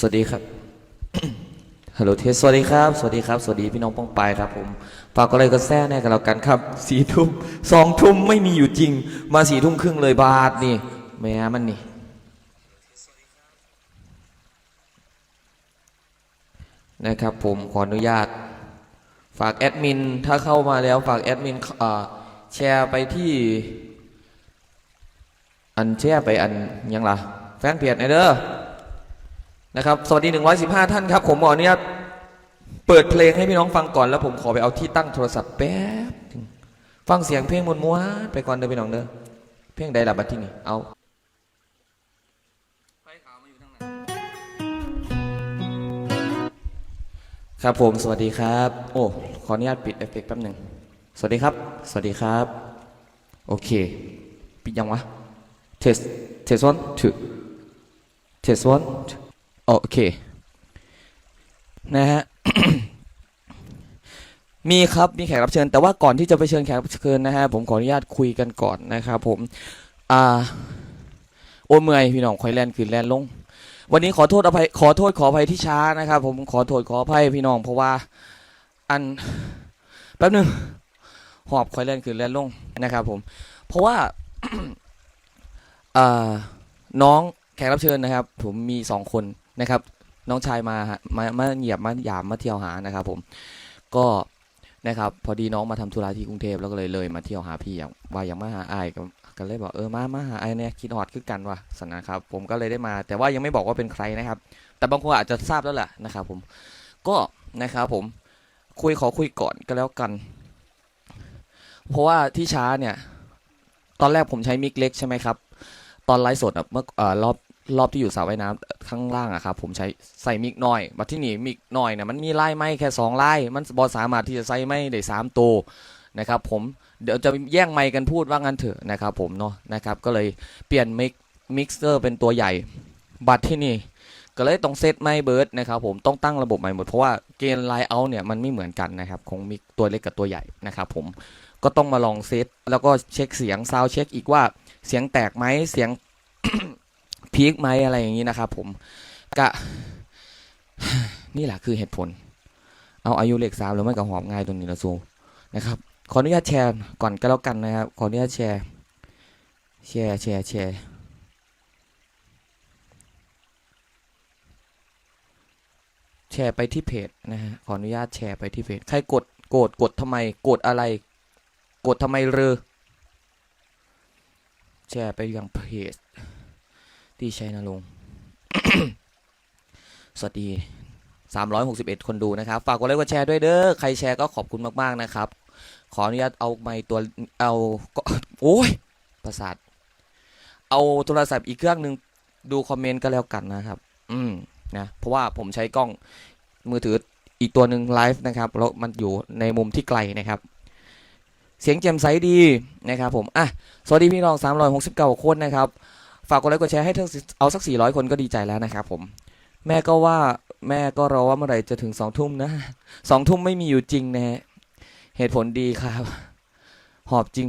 สวัสดีครับ ฮัลโหลเทสสวัสดีครับ สวัสดีครับ สวัสดีพี่น้องป้องปายครับผมฝากก็เลยก็แซ่แน่กันแล้วกันครับสี่ทุ่มสองทุ่มไม่มีอยู่จริง มาสี่ทุ่มครึ่งเลยบาทนี่แม่มันนี่นะครับผมขออนุญาต ฝากแอดมินถ้าเข้ามาแล้วฝากแอดมินแชร์ไปที่ อันแชร์ไปอันยังล่ะ แฟนเพจหนอเด้อ นะครับ สวัสดี 115 ท่านครับ ผมขออนุญาตเปิดเพลงให้พี่น้องฟังก่อน แล้วผมขอไปเอาที่ตั้งโทรศัพท์แป๊บฟังเสียงเพลงมวนม้วนไปก่อนเด้อพี่น้องเด้อเพลงใดล่ะบัดที่นี่เอาครับผมสวัสดีครับ โอ้ขออนุญาตปิดเอฟเฟกต์แป๊บหนึ่งสวัสดีครับ สวัสดีครับ โอเค ปิดยังวะเทสเทสวันถือเทสวัน โอเคนะฮะมีครับมีแขกรับเชิญ แต่ว่าก่อนที่จะไปเชิญแขกรับเชิญนะฮะผมขออนุญาตคุยกันก่อนนะครับผมอ่าโอ้เมื่อยพี่น้องคอยแลนขึ้นแลนลง วันนี้ขอโทษอภัยขอโทษขออภัยที่ช้านะครับ ผมขอโทษขออภัยพี่น้องเพราะว่า อันแป๊บหนึงหอบคอยแลนขึ้นแลนลงนะครับ ผม เพราะว่าอ่าน้องแขกรับเชิญนะครับ ผมมีสองคน นะครับ น้องชายมามามาเหยียบมาหยามมาเที่ยวหานะครับ ผมก็นะครับ พอดีน้องมาทำธุระที่กรุงเทพแล้วก็เลยเลยมาเที่ยวหาพี่อย่างว่าอย่างมาหาไอ้ายก็ก็เลยบอกเออมามาหาไอ้ายเนี่ยคิดฮอดคือกันว่ะสนะครับ ผมก็เลยได้มา แต่ว่ายังไม่บอกว่าเป็นใครนะครับ แต่บางคนอาจจะทราบแล้วแหละนะครับ ผมก็นะครับผมคุยขอคุยก่อนก็แล้วกัน เพราะว่าที่ช้าเนี่ย ตอนแรกผมใช้มิกเล็กใช่ไหมครับ ตอนไลฟ์สดอะเมื่ออรอบ รอบที่อยู่สระว่ายน้ำข้างล่างอะครับผมใช้ใส่มิกน้อยบัดที่นี่มิกน้อยเนี่ยมันมีไล่ไม้แค่สองไล่มันบอสามารถที่จะใส่ไม้ได้สามตัวนะครับผมเดี๋ยวจะแย่งไม้กันพูดว่างั้นเถอะนะครับผมเนาะนะครับก็เลยเปลี่ยนมิกมิกเซอร์เป็นตัวใหญ่บัดที่นี่ก็เลยต้องเซตไม้เบิร์ดนะครับผมต้องตั้งระบบใหม่หมดเพราะว่าเกณฑ์ไลน์เอาเนี่ยมันไม่เหมือนกันนะครับของมิกตัวเล็กกับตัวใหญ่นะครับผมก็ต้องมาลองเซตแล้วก็เช็คเสียงซาวเช็คอีกว่าเสียงแตกไหมเสียง พีคไหมอะไรอย่างนี้นะครับผมกะนี่แหละคือเหตุผล เอาอายุเลขสามหรือไม่ก็หอมง่ายตรงนี้ละซูนะครับขออนุญาตแชร์ก่อนก็แล้วกันนะครับ ขออนุญาตแชร์แชร์แชร์แชร์แชร์ไปที่เพจนะฮะขออนุญาตแชร์ไปที่เพจใครกดโกรธกดทำไมกดอะไรกดทำไมเรือแชร์ไปยังเพจ ที่ชัยนรงค์สวัสดี361 คนดูนะครับ ฝากกดไลค์กดแชร์ด้วยเด้อ ใครแชร์ก็ขอบคุณมาก ๆ นะครับ ขออนุญาตเอาไมค์ตัว เอาก็โอ้ย ประสาท เอาโทรศัพท์อีกเครื่องหนึ่งดูคอมเมนต์ก็แล้วกันนะครับ อืม นะ เพราะว่าผมใช้กล้องมือถืออีกตัวหนึ่งไลฟ์นะครับ แล้วมันอยู่ในมุมที่ไกลนะครับ เสียงแจ่มใสดีนะครับผม อะ สวัสดีพี่น้อง369คนนะครับ ฝากกดไลค์กดแชร์ให้ถึงเอาสัก 400 คนก็ดีใจแล้วนะครับผม แม่ก็ว่าแม่ก็รอว่าเมื่อไหร่จะถึงสองทุ่มนะสองทุ่มไม่มีอยู่จริงนะฮะเหตุผลดีครับ หอบจริง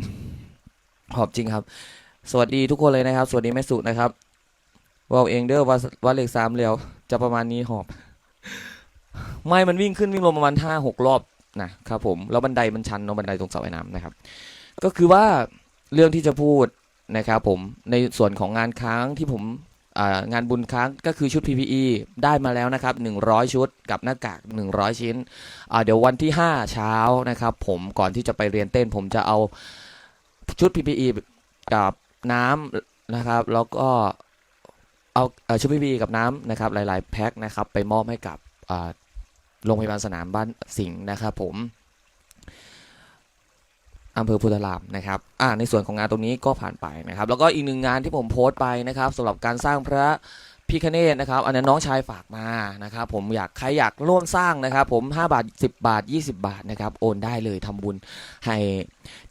หอบจริงครับ สวัสดีทุกคนเลยนะครับ สวัสดีแม่สุนะครับเว่าเองเด้อว่าว่าเลขสามเร็วจะประมาณนี้หอบ ไม่มันวิ่งขึ้นวิ่งลงประมาณห้าหกรอบนะครับผม แล้วบันไดมันชันเนาะบันไดตรงเสาไฟน้ำนะครับ ก็คือว่าเรื่องที่จะพูด นะครับผมในส่วนของงานค้างที่ผมงานบุญค้างก็คือชุด PPE ได้มาแล้วนะครับ 100 ชุดกับหน้ากาก 100 ชิ้น เดี๋ยววันที่ 5 เช้านะครับ ผมก่อนที่จะไปเรียนเต้น ผมจะเอาชุด PPE กับน้ำนะครับ แล้วก็เอาชุด PPE กับน้ำนะครับ หลาย ๆ แพ็คนะครับ ไปมอบให้กับโรงพยาบาลสนามบ้านสิงห์นะครับผม อำเภอพุทธารามนะครับอ่าในส่วนของงานตรงนี้ก็ผ่านไปนะครับ แล้วก็อีกหนึ่งงานที่ผมโพสต์ไปนะครับสำหรับการสร้างพระพิคเนตนะครับ อันนั้นน้องชายฝากมานะครับ ผมอยากใครอยากร่วมสร้างนะครับ ผม 5 บาท 10 บาท 20 บาทนะครับ โอนได้เลยทำบุญให้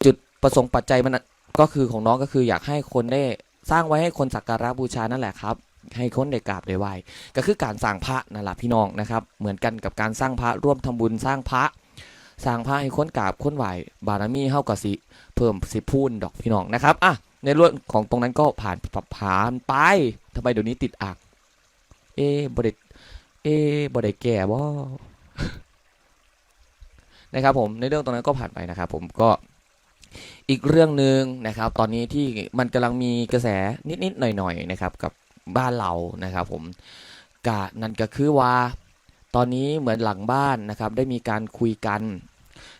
จุดประสงค์ปัจจัยมันก็คือของน้องก็คืออยากให้คนได้สร้างไว้ให้คนสักการะบูชานั่นแหละครับ ให้คนได้กราบได้ไหว้ก็คือการสร้างพระนั่นแหละพี่น้องนะครับ เหมือนกันกับการสร้างพระร่วมทำบุญสร้างพระ สร้างพระให้คนกราบคนไหวบารมีเฮากับสิ เพิ่มสิพูนดอกพี่น้องนะครับอะในเรื่องของตรงนั้นก็ผ่านผ่านไปทำไมเดี๋ยวนี้ติดอ่างเอะบไดเอะบไดแก่บ่นะครับผมในเรื่องตรงนั้นก็ผ่านไปนะครับ ผมก็อีกเรื่องหนึ่งนะครับ ตอนนี้ที่มันกำลังมีกระแสนิดๆหน่อยๆนะครับ กับบ้านเรานะครับ ผมกะนั่นก็คือว่า ตอนนี้เหมือนหลังบ้านนะครับได้มีการคุยกัน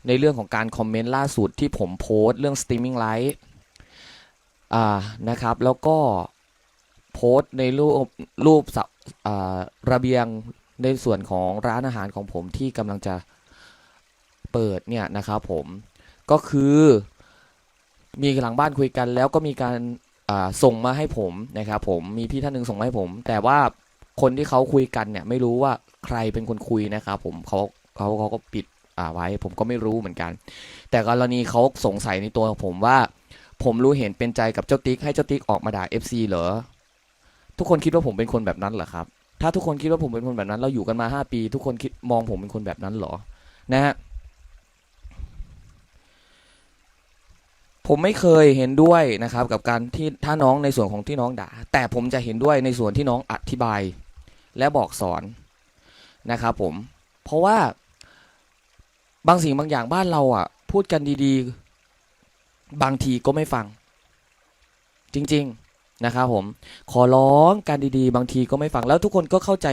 ในเรื่องของการคอมเมนต์ล่าสุดที่ผมโพสต์เรื่อง streaming live อ่านะครับ แล้วก็โพสต์ในรูปรูปะระเบียงในส่วนของร้านอาหารของผมที่กำลังจะเปิดเนี่ยนะครับผมก็คือมีหลังบ้านคุยกันแล้วก็มีการส่งมาให้ผมนะครับผมมีพี่ท่านหนึ่งส่งมาให้ผม แต่ว่า คนที่เขาคุยกันเนี่ย ไม่รู้ว่าใครเป็นคนคุยนะครับผมเขาเขาเขาก็ปิดอ่าไว้ ผมก็ไม่รู้เหมือนกัน แต่กรณีเขาสงสัยในตัวผมว่า ผมรู้เห็นเป็นใจกับเจ้าติ๊กให้เจ้าติ๊กออกมาด่า FC เหรอทุกคนคิดว่าผมเป็นคนแบบนั้นเหรอครับถ้าทุกคนคิดว่าผมเป็นคนแบบนั้น เราอยู่กันมาห้าปี ทุกคนคิดมองผมเป็นคนแบบนั้นเหรอ นะฮะผมไม่เคยเห็นด้วยนะครับ กับการที่ถ้าน้องในส่วนของที่น้องด่า แต่ผมจะเห็นด้วยในส่วนที่น้องอธิบาย และบอกสอนนะครับผม เพราะว่าบางสิ่งบางอย่างบ้านเราอะ พูดกันดีๆ บางทีก็ไม่ฟัง จริง ๆ นะครับผมขอร้องการดีๆ บางทีก็ไม่ฟังแล้วทุกคนก็เข้าใจ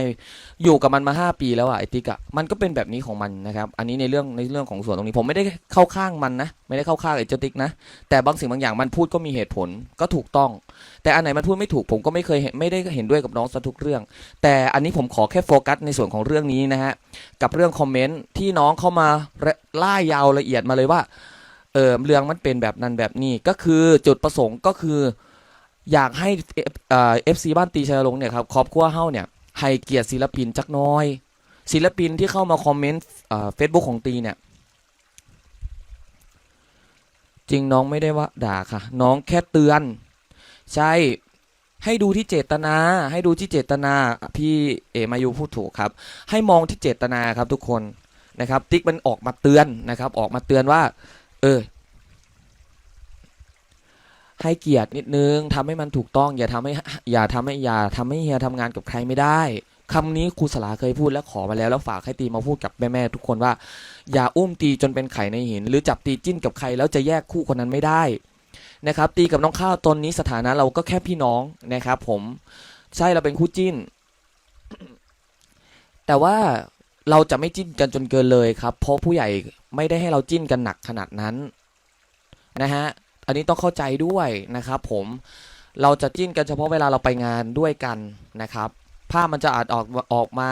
อยู่กับมันมา 5 ปีแล้วอะไอติกอะมันก็เป็นแบบนี้ของมันนะครับ อันนี้ในเรื่องในเรื่องของส่วนตรงนี้ผมไม่ได้เข้าข้างมันนะ ไม่ได้เข้าข้างไอเจติ๊กนะ แต่บางสิ่งบางอย่างมันพูดก็มีเหตุผลก็ถูกต้อง แต่อันไหนมันพูดไม่ถูกผมก็ไม่เคยเห็นไม่ได้เห็นด้วยกับน้องซะทุกเรื่อง แต่อันนี้ผมขอแค่โฟกัสในส่วนของเรื่องนี้นะฮะกับเรื่องคอมเมนต์ที่น้องเข้ามาล่ายาวละเอียดมาเลยว่าเออเรื่องมันเป็นแบบนั้นแบบนี้ก็คือจุดประสงค์ก็คือ อยากให้เอฟซีบ้านตีชัยลงเนี่ยครับครอบครัวเฮาเนี่ยให้เกียรติศิลปินจักน้อย ศิลปินที่เข้ามาคอมเมนต์เฟซบุ๊กของตีเนี่ย จริงน้องไม่ได้ว่าด่าค่ะ น้องแค่เตือน ใช่ให้ดูที่เจตนา ให้ดูที่เจตนาพี่เอมายูพูดถูกครับ ให้มองที่เจตนาครับทุกคนนะครับ ติ๊กมันออกมาเตือนนะครับ ออกมาเตือนว่า เออ ให้เกียรตินิดนึงทำให้มันถูกต้อง อย่าทำให้อย่าทำให้อย่าทำให้เฮียทำงานกับใครไม่ได้คำนี้ครูสลาเคยพูดและขอมาแล้วแล้วฝากให้ตีมาพูดกับแม่ๆทุกคนว่า อย่าอุ้มตีจนเป็นไข่ในหิน หรือจับตีจิ้นกับใครแล้วจะแยกคู่คนนั้นไม่ได้นะครับตีกับน้องข้าวตอนนี้สถานะเราก็แค่พี่น้องนะครับ ผมใช่เราเป็นคู่จิ้น แต่ว่าเราจะไม่จิ้นกันจนเกินเลยครับ เพราะผู้ใหญ่ไม่ได้ให้เราจิ้นกันหนักขนาดนั้นนะฮะ อันนี้ต้องเข้าใจด้วยนะครับผมเราจะจิ้นกันเฉพาะเวลาเราไปงานด้วยกันนะครับภาพมันจะอาจออกออกมา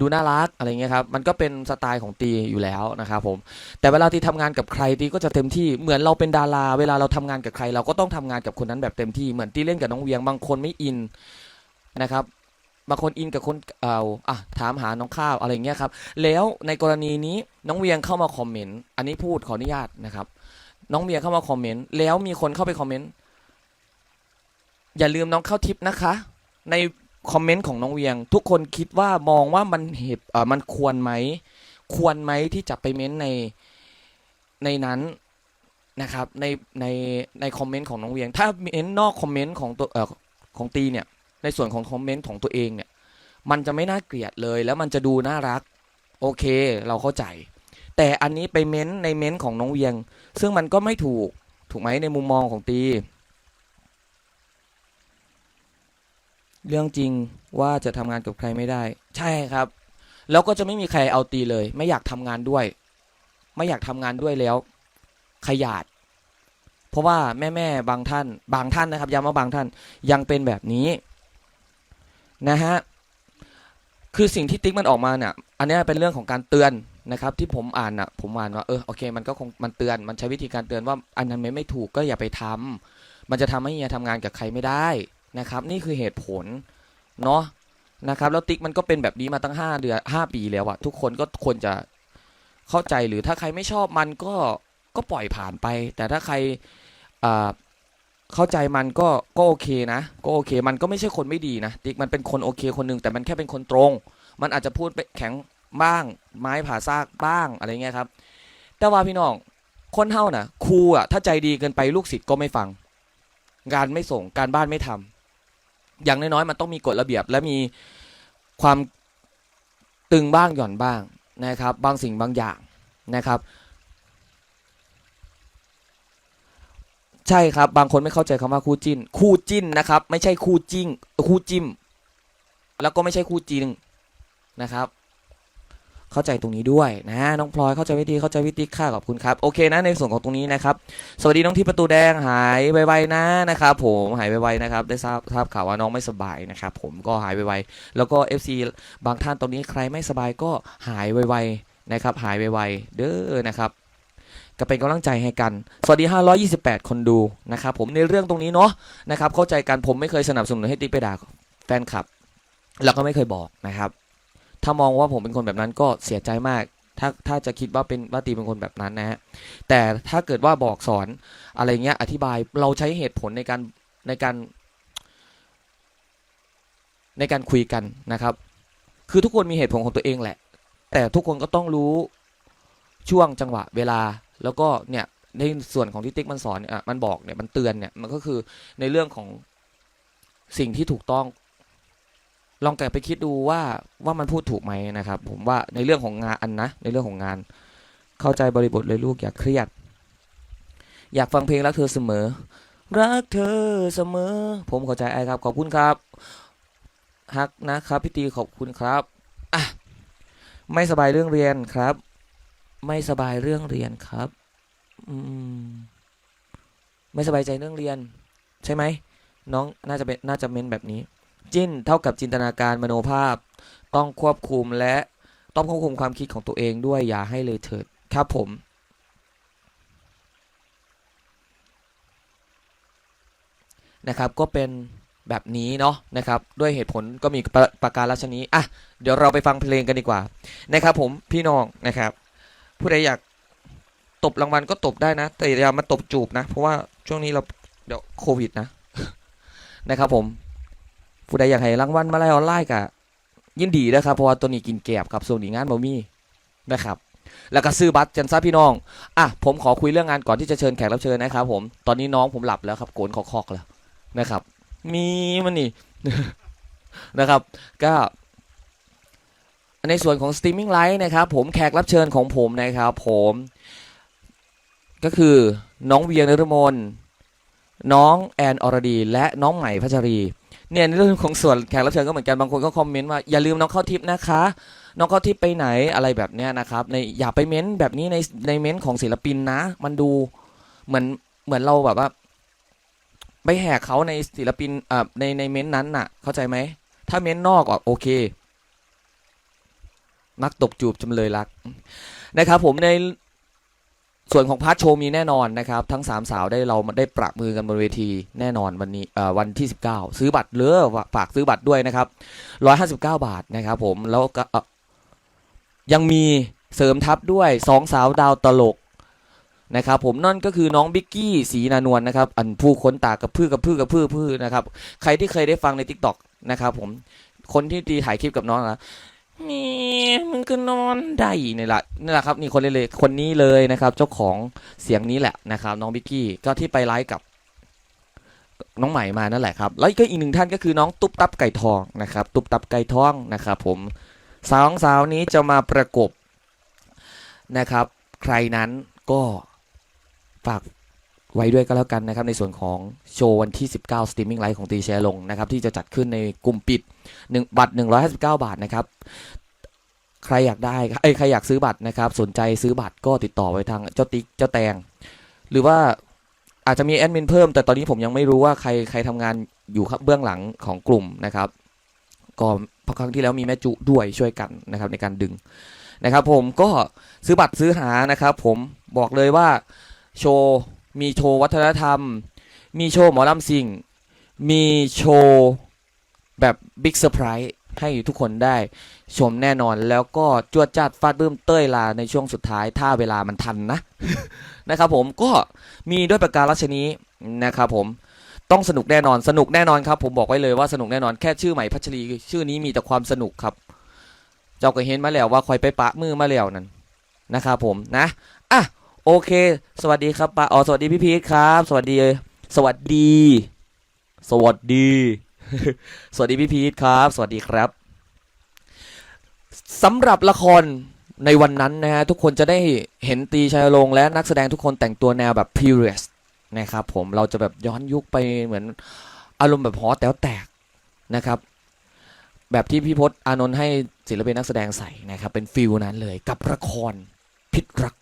ดูน่ารักอะไรเงี้ยครับมันก็เป็นสไตล์ของตีอยู่แล้วนะครับผมแต่เวลาที่ทำงานกับใครตีก็จะเต็มที่เหมือนเราเป็นดารา เวลาเราทำงานกับใคร เราก็ต้องทำงานกับคนนั้นแบบเต็มที่เหมือนตีเล่นกับน้องเวียงบางคนไม่อินนะครับบางคนอินกับคนเอาอะถามหาน้องข้าวอะไรเงี้ยครับแล้วในกรณีนี้น้องเวียงเข้ามาคอมเมนต์อันนี้พูดขออนุญาตนะครับ น้องเวียงเข้ามาคอมเมนต์แล้วมีคนเข้าไปคอมเมนต์อย่าลืมน้องเข้าทิปนะคะ ในคอมเมนต์ของน้องเวียง ทุกคนคิดว่ามองว่ามันเหตุเออมันควรไหม ควรไหมที่จะไปเม้นในในนั้นนะครับในในในคอมเมนต์ของน้องเวียง ถ้าเม้นนอกคอมเมนต์ของตัวเอ่อของตีเนี่ย ในส่วนของคอมเมนต์ของตัวเองเนี่ย มันจะไม่น่าเกลียดเลย แล้วมันจะดูน่ารัก โอเค เราเข้าใจ แต่อันนี้ไปเม้นในเม้นของน้องเวียง ซึ่งมันก็ไม่ถูกถูกไหมในมุมมองของตี เรื่องจริงว่าจะทำงานกับใครไม่ได้ ใช่ครับ แล้วก็จะไม่มีใครเอาตีเลย ไม่อยากทำงานด้วย ไม่อยากทำงานด้วยแล้ว ขยาด เพราะว่าแม่แม่บางท่าน บางท่านนะครับย้ำว่าบางท่านยังเป็นแบบนี้นะฮะคือสิ่งที่ติ๊กมันออกมาเนี่ย อันนี้เป็นเรื่องของการเตือน นะครับที่ผมอ่านอะผมอ่านว่าเออโอเคมันก็คงมันเตือนมันใช้วิธีการเตือนว่าอันนั้นไม่ไม่ถูกก็อย่าไปทำมันจะทำให้เฮียทำงานกับใครไม่ได้นะครับ นี่คือเหตุผลเนาะนะครับ แล้วติ๊กมันก็เป็นแบบนี้มาตั้งห้าเดือนห้าปีแล้วอะทุกคนก็ควรจะเข้าใจหรือถ้าใครไม่ชอบมันก็ก็ปล่อยผ่านไป แต่ถ้าใครอ่าเข้าใจมันก็ก็โอเคนะ ก็โอเค มันก็ไม่ใช่คนไม่ดีนะติ๊กมันเป็นคนโอเคคนหนึ่งแต่มันแค่เป็นคนตรง มันอาจจะพูดไปแข็ง บ้าง ไม้ผ่าซากบ้างอะไรเงี้ยครับ แต่ว่าพี่น้องคนเฮาน่ะครูอะถ้าใจดีเกินไปลูกศิษย์ก็ไม่ฟังการไม่ส่งการบ้านไม่ทำอย่างน้อยๆมันต้องมีกฎระเบียบ และมีความตึงบ้างหย่อนบ้างนะครับ บางสิ่งบางอย่างนะครับ ใช่ครับ บางคนไม่เข้าใจคำว่าคู่จิ้น คู่จิ้นนะครับ ไม่ใช่คู่จิ้งคู่จิ้ม แล้วก็ไม่ใช่คู่จริงนะครับ เข้าใจตรงนี้ด้วยนะน้องพลอยเข้าใจวิธีเข้าใจวิธีค่าขอบคุณครับโอเคนะในส่วนของตรงนี้นะครับสวัสดีน้องที่ประตูแดงหายไวๆนะนะครับผมหายไวๆนะครับได้ทราบทราบข่าวว่าน้องไม่สบายนะครับผมก็หายไวๆแล้วก็ FC บางท่านตรงนี้ใครไม่สบายก็หายไวๆนะครับหายไวๆเด้อนะครับก็เป็นกำลังใจให้กัน สวัสดี 528 คนดูนะครับผมในเรื่องตรงนี้เนาะนะครับเข้าใจกันผมไม่เคยสนับสนุนให้ติ๊กไปด่าแฟนคลับ แล้วก็ไม่เคยบอกนะครับ ถ้ามองว่าผมเป็นคนแบบนั้นก็เสียใจมาก ถ้าถ้าจะคิดว่าเป็นว่าตีเป็นคนแบบนั้นนะฮะแต่ถ้าเกิดว่าบอกสอนอะไรเงี้ยอธิบายเราใช้เหตุผลในการในการ ในการคุยกันนะครับ คือทุกคนมีเหตุผลของตัวเองแหละ แต่ทุกคนก็ต้องรู้ช่วงจังหวะเวลาแล้วก็เนี่ยในส่วนของที่ติ๊กมันสอนเนี่ยมันบอกเนี่ยมันเตือนเนี่ยมันก็คือในเรื่องของสิ่งที่ถูกต้อง ลองกลับไปคิดดูว่าว่ามันพูดถูกไหมนะครับ ผมว่าในเรื่องของงานนะ ในเรื่องของงาน เข้าใจบริบทเลยลูกอย่าเครียด อยากฟังเพลงรักเธอเสมอ รักเธอเสมอ ผมเข้าใจไอ้ครับ ขอบคุณครับฮักนะครับพี่ตีขอบคุณครับอะไม่สบายเรื่องเรียนครับ ไม่สบายเรื่องเรียนครับ อืมไม่สบายใจเรื่องเรียน ใช่ไหมน้องน่าจะเป็นน่าจะเม้นแบบนี้ จิ้นเท่ากับจินตนาการมโนภาพ ต้องควบคุมและต้องควบคุมความคิดของตัวเองด้วยอย่าให้เลยเถิดครับผมนะครับก็เป็นแบบนี้เนาะนะครับด้วยเหตุผลก็มีประประการราชนี้อะเดี๋ยวเราไปฟังเพลงกันดีกว่านะครับผมพี่น้องนะครับ ผู้ใดอยากตบรางวัลก็ตบได้นะ แต่อย่ามาตบจูบนะ เพราะว่าช่วงนี้เราเดี๋ยวโควิดนะนะครับผม ผู้ใดอยากให้รางวัลมาไล่ออนไลน์กะยินดีนะครับเพราะว่าตัวนี้กินแกบครับส่วนนี้งานบ่มีนะครับแล้วก็ซื้อบัตรจันซาพี่น้อง อะ ผมขอคุยเรื่องงานก่อนที่จะเชิญแขกรับเชิญนะครับผม ตอนนี้น้องผมหลับแล้วครับ โกนคอกๆแล้วนะครับ มีมันนี่นะครับ ก็ ในส่วนของ Streaming Live นะครับ ผมแขกรับเชิญของผมนะครับ ผม ก็คือน้องเวียงนรมนน้องแอนอรดี และน้องใหม่พัชรี เนี่ยในเรื่องของส่วนแขกรับเชิญก็เหมือนกันบางคนก็คอมเมนต์ว่าอย่าลืมน้องเข้าทิปนะคะ น้องเข้าทิปไปไหนอะไรแบบเนี้ยนะครับในอย่าไปเม้นแบบนี้ในในเม้นของศิลปินนะ มันดูเหมือนเหมือนเราแบบว่าไปแหกเขาในศิลปินอ่าในในเม้นต์นั้นน่ะ เข้าใจไหมถ้าเม้นต์นอกอะโอเคมักตบจูบจำเลยรักนะครับผมใน ส่วนของพาร์ทโชว์มีแน่นอนนะครับ ทั้งสามสาวได้เราได้ปรับมือกันบนเวทีแน่นอนวันนี้เอ่อวันที่ 19 ซื้อบัตรเลยฝากซื้อบัตรด้วยนะครับ 159 บาทนะครับผมแล้วก็ยังมีเสริมทัพด้วยสองสาวดาวตลกนะครับผมนั่นก็คือน้องบิ๊กกี้สีนานวลนะครับ อันผู้ค้นตากับพือกับพือกับพือพือนะครับ ใครที่เคยได้ฟังในทิกตอกนะครับผมคนที่ตีถ่ายคลิปกับน้องนะ มีมึงก็นอนได้นี่แหละนี่แหละครับนี่คนเลยคนนี้เลยนะครับ เจ้าของเสียงนี้แหละนะครับ น้องบิ๊กกี้ก็ที่ไปไลฟ์กับน้องใหม่มานั่นแหละครับ แล้วก็อีกหนึ่งท่านก็คือน้องตุ๊บตับไก่ทองนะครับ ตุ๊บตับไก่ทองนะครับผมสาวสาวนี้จะมาประกบนะครับ ใครนั้นก็ฝาก ไว้ด้วยก็แล้วกันนะครับ ในส่วนของโชว์วันที่ 19สตรีมมิ่งไลฟ์ของตีแชร์ลงนะครับ ที่จะจัดขึ้นในกลุ่มปิดหนึ่งบัตร 159 บาทนะครับ ใครอยากได้เอ้ใครอยากซื้อบัตรนะครับ สนใจซื้อบัตรก็ติดต่อไปทางเจ้าติ๊กเจ้าแตง หรือว่าอาจจะมีแอดมินเพิ่ม แต่ตอนนี้ผมยังไม่รู้ว่าใครใครทำงานอยู่ครับเบื้องหลังของกลุ่มนะครับก็พราะครั้งที่แล้วมีแม่จุด้วยช่วยกันนะครับในการดึงนะครับ ผมก็ซื้อบัตรซื้อหานะครับ ผมบอกเลยว่าโชว์ มีโชว์วัฒนธรรม มีโชว์หมอลำซิงมีโชว์แบบบิ๊กเซอร์ไพรส์ให้ทุกคนได้ชมแน่นอนแล้วก็จวดจัดฟาดบื้มเต้ยลาในช่วงสุดท้ายถ้าเวลามันทันนะ นะครับผมก็มีด้วยประการรัชนี้นะครับผมต้องสนุกแน่นอนสนุกแน่นอนครับ ผมบอกไว้เลยว่าสนุกแน่นอนแค่ชื่อใหม่พัชรีชื่อนี้มีแต่ความสนุกครับ เจ้าก็เห็นมาแล้วว่าคอยไปปะมือมาแล้วนั่นนะครับผมนะอะ โอเค สวัสดีครับป้าอ๋อสวัสดีพี่พีทครับ สวัสดี สวัสดี สวัสดี สวัสดีพี่พีทครับ สวัสดีครับสำหรับละครในวันนั้นนะฮะทุกคนจะได้เห็นตีชัยลงและนักแสดงทุกคนแต่งตัวแนวแบบ period นะครับผมเราจะแบบย้อนยุคไปเหมือนอารมณ์แบบหอแต๋วแตกนะครับ แบบที่พี่พศอานนท์ให้ศิลปินนักแสดงใส่นะครับ เป็นฟิลนั้นเลยกับละครพิษรัก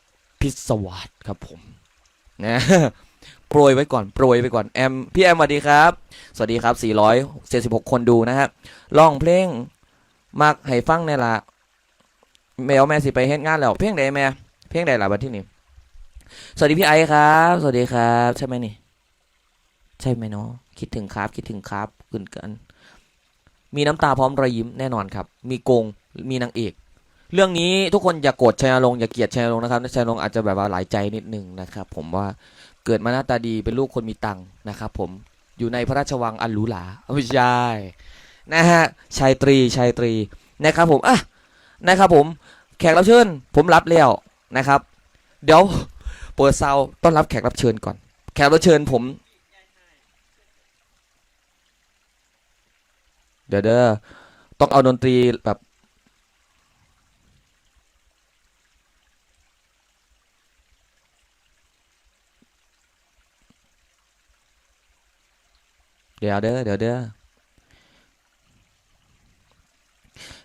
พิศวาสครับผมนะโปรยไว้ก่อนโปรยไว้ก่อนแอมพี่แอมสวัสดีครับ สวัสดีครับ 476 คนดูนะฮะร้องเพลงมักให้ฟังในละแมวแม่สิไปเฮ็ดงานแล้ว เพลงใดแม่เพลงใดล่ะบัดที่นี่สวัสดีพี่ไอครับ สวัสดีครับ ใช่ไหมนี่ ใช่ไหมเนาะคิดถึงครับ คิดถึงครับเกินเกินมีน้ำตาพร้อมรอยยิ้มแน่นอนครับ มีโกงมีนางเอก เรื่องนี้ทุกคนอย่าโกรธชัยนรงค์อย่าเกลียดชัยนรงค์นะครับชัยนรงค์อาจจะแบบว่าหลายใจนิดนึงนะครับ ผมว่าเกิดมาหน้าตาดีเป็นลูกคนมีตังค์นะครับ ผมอยู่ในพระราชวังอันหรูหราไม่ใช่นะฮะชายตรีชายตรีนะครับผมอะนะครับผมแขกรับเชิญ ผมรับแล้วนะครับ เดี๋ยวเปิดเซาต้อนรับแขกรับเชิญก่อน แขกรับเชิญผม เดี๋ยวเด้อต้องเอาดนตรีแบบ เดี๋ยวเด้อเดี๋ยวเด้อ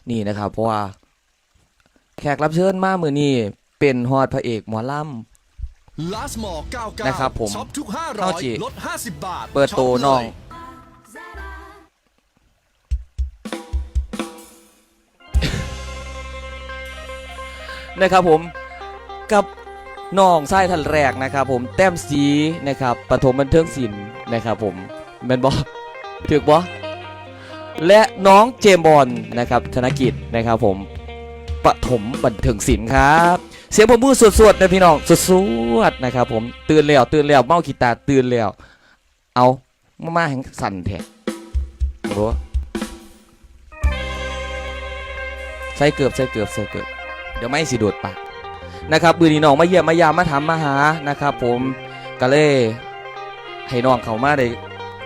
นี่นะครับเพราะว่าแขกรับเชิญมามือนี้เป็นฮอดพระเอกหมอลลาสมอ99นะครับผมช็อปทุกเข้าจิ500ลด50บาทำเปิดโตช็ปลยน้องนะครับผมกับน้องไส้ทันแรกนะครับผมแต้มสีนะครับปฐมบันเทิงศิลป์นะครับผม แมนบอถือบอและน้องเจมบอลนะครับธนกิจนะครับผมปฐมบันเทิงศิลป์ครับ เสียงผมมือสวดๆนะพี่น้องสวดๆนะครับผมตื่นแล้วตื่นแล้วเมาขีตาตื่นแล้วเอามามาแห่งสั่นแท้รู้ใส่เกือบใส่เกือบใส่เกือบเดี๋ยวไม่สิโดดปากนะครับบือนี้น้องมาเยี่ยมมายามมาถามมาหานะครับ ผมก็เลยให้น้องเขามาได้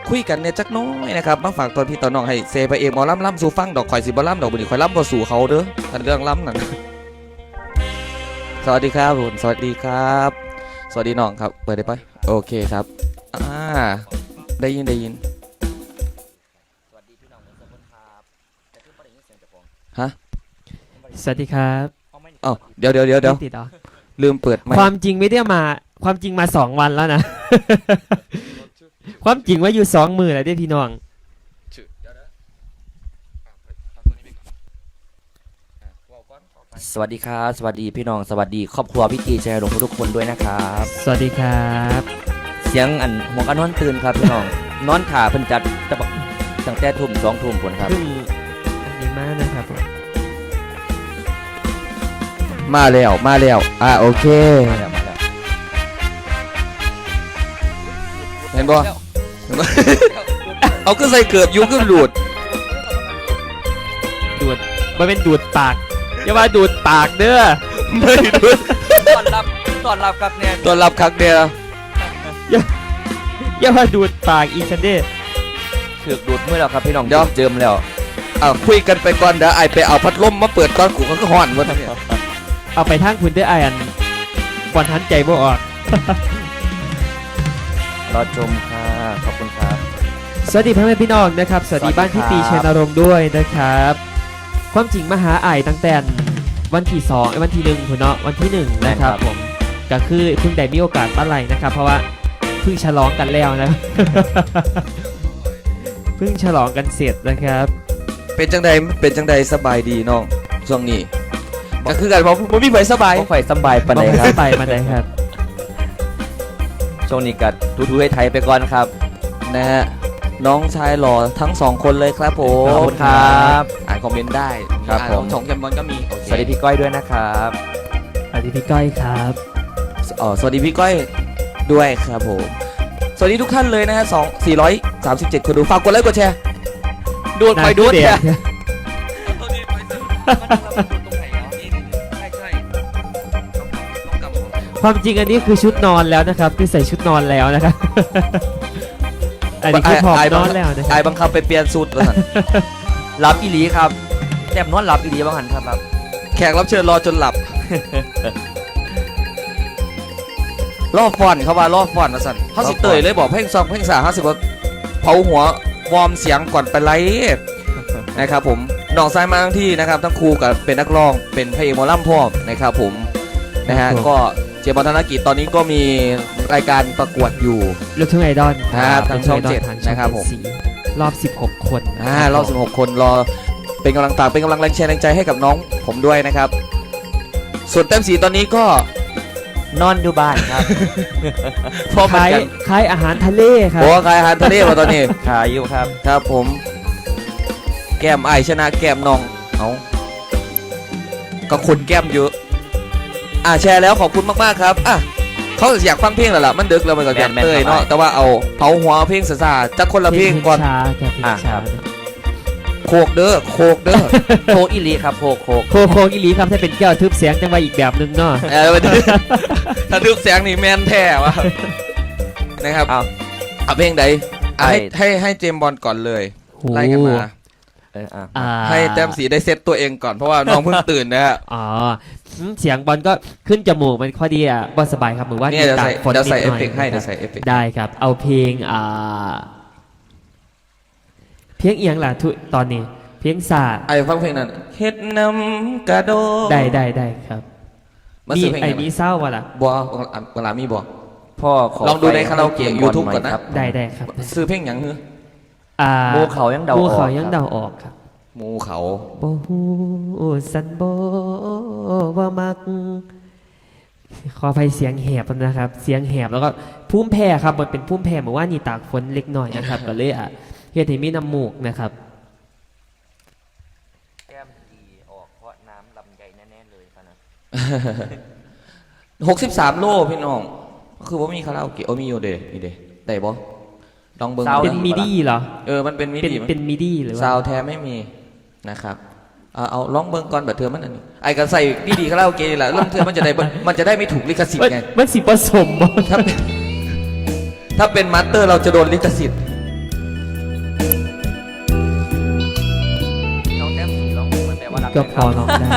คุยกันเนี่ยจักน้อยนะครับมาฝากตอนพี่ตอนน้องให้เซไปเองหมอล่ำล่ำสู่ฟังดอกข่อยสิบ่ล่ำดอกบุนี้ข่อยล่ำบ่สู่เขาเด้อกันเรื่องล่ำนั่นสวัสดีครับผมสวัสดีครับ สวัสดีน้องครับ เปิดได้ปะโอเคครับอ่าได้ยินได้ยินสวัสดีพี่น้องทุกคนครับแต่ที่ประเด็นเสียงจากผมฮะสวัสดีครับอ๋อเดี๋ยวเดี๋ยวเดี๋ยวเดี๋ยวไม่ติดเหรอลืมเปิดไมความค์จริงไม่ได้มา ความจริงมาสองวันแล้วนะ ความจริงว่าอยู่สองมือแล้วเด้พี่น้องสวัสดีครับสวัสดีพี่น้องสวัสดีครอบครัวพี่ตีชัยรงค์ทุกๆคนด้วยนะครับ สวัสดีครับ เสียงอันหัวกันนอนตื่นครับพี่น้องนอนขาเพิ่นจัดตะบักตั้งแต่ทุ่มสองทุ่มผลครับ เพิ่งดีมากนะครับผมมาแล้วมาแล้วอ่าโอเค มาแล้ว มาแล้วเห็นบ่ เอาก็ใส่เกือบอยุ่ก็หลุดดูดมันเป็นดูดปากอย่าว่าดูดปากเด้อไม่ดูดตอนรับตอนรับครับเนี่ยตอนรับครั้งเดียวอย่าว่าดูดปากอีซันเด้ถือกดูดเมื่อแล้วครับพี่น้องเดี๋ยวเจิมแล้วอ่าคุยกันไปก่อนเดี๋ยวไอไปเอาพัดลมมาเปิดตอนกูเขาก็ห่อนวะเนี่ยเอาไปทางคุณได้อไออันบอลทันใจบ่ออก รอชมค่ะ ขอบคุณครับ สวัสดีพ่อแม่พี่น้องนะครับ สวัสดีสวัสดีบ้านพี่ครับตีเชนอารมณ์ด้วยนะครับ ความจริงมาหาไอายตั้งแต่วันที่สองเอ้ยวันที่หนึ่งคุณเนาะวันที่หนึ่งนะครับผมก็คือเพิ่งได้มีโอกาสมาไหลนะครับ เพราะว่าเพิ่งฉลองกันแล้วนะ เพิ่งฉลองกันเสร็จนะครับ เป็นจังใดเป็นจังใดสบายดีน้องช่วงนี้ก็คือกันบอกมันมีไผสบายบ่ค่อยสำบายปานใดครับไปมาไหนครับ ช่วงนี้ก็ทูๆให้ไทยไปก่อนครับนะฮะน้องชายหล่อทั้งสองคนเลยครับผมขอบคุณครับ อ่านคอมเมนต์ได้ครับอ่านผมของของแคมบอลก็มีโอเคสวัสดีพี่ก้อยด้วยนะครับสวัสดีพี่ก้อยครับอ๋อสวัสดีพี่ก้อยด้วยครับผมสวัสดีทุกท่านเลยนะฮะสองสี่ร้อยสามสิบเจ็ดคนดูฝากกดไลค์กดแชร์ดูดไปดูดเดีเนี่ย ความจริงอันนี้คือชุดนอนแล้วนะครับคือใส่ชุดนอนแล้วนะครับ อันนี้คือผอมนอนแล้วนะคไอ้รับบังคับไปเปลี่ยนสูตรแล้วรับอีหลีครับแต้มนอนรับอีหลีบ้างหันครับครับกรับเชิญรอจนหลับ รอบฟอนเขาว่ารอบฟอนนะสันเขาสิเตยเลยบอกเพลงซองเพลงสาห้าสิบว่าเผาหัววอร์มเสียงก่อนไปไลฟ์นะครับผมน้องสายมาทั้งที่นะครับทั้งครูกับเป็นนักร้องเป็นพระเอกหมอลำพ่อมนะครับผมนะฮะครับผม ก็ เจมส์บอลธนกิจตอนนี้ก็มีรายการประกวดอยู่ ลูกทุ่งไอดอลครับทางช่องลูกทุ่ไดลเจ็ดทางช่องนะครับผมเจ็ดสีรอบ 16 คนอ่ารอบ 16 คนรอเป็นกำลังตากเป็นกำลังแรงใจแรงใจให้กับน้องผมด้วยนะครับ ส่วนแต้มสีตอนนี้ก็นอนอยู่บ้านครับพอเหมือขานยกันขายอาหารทะเลครับโอ้ขายอาหารทะเลมาตอนนี้ขายอยู่ครับครับผม แก้มไอายชนะแก้มน้องเอาก็คนแก้มเยอะ อ่าแชร์แล้วขอบคุณมากๆครับอะเขาอยากฟังเพลงแล้วล่ะมันดึกแล้วมันก็แม่แก่นๆเตยครับเนาะแต่ว่าเอาเผาหัวเพลงซาซาจากคนละเพลงก่อนช้าครับเพลงอะช้าครับโคกเด้อโคกเด้อโคกอิลีครับโคกโคกโคโคอีหลีครับถ้าเป็นแก้วทึบเสียงจังไว้อีกแบบหนึงเนาะเออไปดูถ้าทึบเสียงนี่แมนแท้วะนะครับเอาเอาเพลงใดอะไอ้ให้ให้ให้เจมส์บอลก่อนเลยไล่กันมาเอออะอ่าให้แต้มสีได้เซตตัวเองก่อนเพราะว่าน้องเพิ่งตื่นนะฮะอ๋อ อืมเสียงบอลก็ขึ้นจมูกมันข้อดีอะบอลสบายครับเหมือนว่าเนี่ยเดี๋ยวตาใส่กฝนเดี๋ยวใส่นิเอดฟหน่อยเฟกต์ให้นะเดี๋ครับยวใส่เอฟเฟกต์ ได้ครับ เอาเพลงอ่าเพลงเอียงล่ะทุตอนนี้ เพลงศาสตร์ไอ้ฟังเพลงนั้นเฮ็ดน้ำกระโดดได้ได้ได้ครับมามีซื้อเพลงไอ้ไหนนี้เศร้าวะล่ะบัวเวลามีบัวพ่อขอลองดูในคาราโอเกะให้ YouTube บลก่อนนะหยครับได้ได้ครับซื้อเพลงหยังฮืออ่าหมู่เขายังเดาหมู่เขาออกยังครับเดาออกครับ หมูเขาโบฮูสันโบว่ามัก ขออภัยเสียงแหบนะครับ เสียงแหบแล้วก็พุ่มแพ้ครับ มันเป็นพุ่มแพ้เหมือนว่านี่ตากฝนเล็กน้อยนะครับ ก็เลยอะเฮ็ดให้มีน้ำมูกนะครับแก้มดีออกเพราะน้ำลำใหญ่แน่ๆเลยนะหกสิบสามโลพี่น้องก็คือว่ามีคาราโอเกะโอ้มีอยู่เดะนี่เดะได้บ่ลองเบิ้งเป็นมิดี้เหรอ เออ มันเป็นมิเป็นดีเป็นมิดี้หรือว่าซาวด์แท้ไม่มี นะครับเอาเอาลองเบิ้งก่อนแบบเธอมันอันนี้ไอ้กันใส่ดีๆคาราโอเกะนี่แหละเริ่มเธอมันจะได้บ่มันจะได้ไม่ถูกลิขสิทมันธิ์ไงมันสิผสมบ่ถ้าเป็นถ้าเป็นมาสเตอร์เราจะโดนลิขสิทธิ์น้องแก้มสีร้องมันแปลว่ารักก็พอลองได้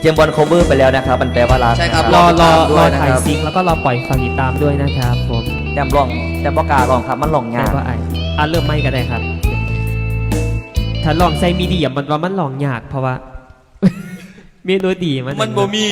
เจมส์บอลโคเวอร์ไปแล้วนะครับ มันแปลว่ารักใช่ครับ รอรอติดตามด้รวอยนะถ่ายครับซิงค์แล้วก็รอปล่อยฟังติดตามด้วยนะครับผมแต้มร้องแต้มบอกกล้าร้องครับมันร้องแต่ยากว่าไอ้อะเริ่มไม่ก็ได้ครับ ถ้าลองใส่มีดียมันว่ามันลองยากเพราะว่า เมโลดีมัน มันบ่มี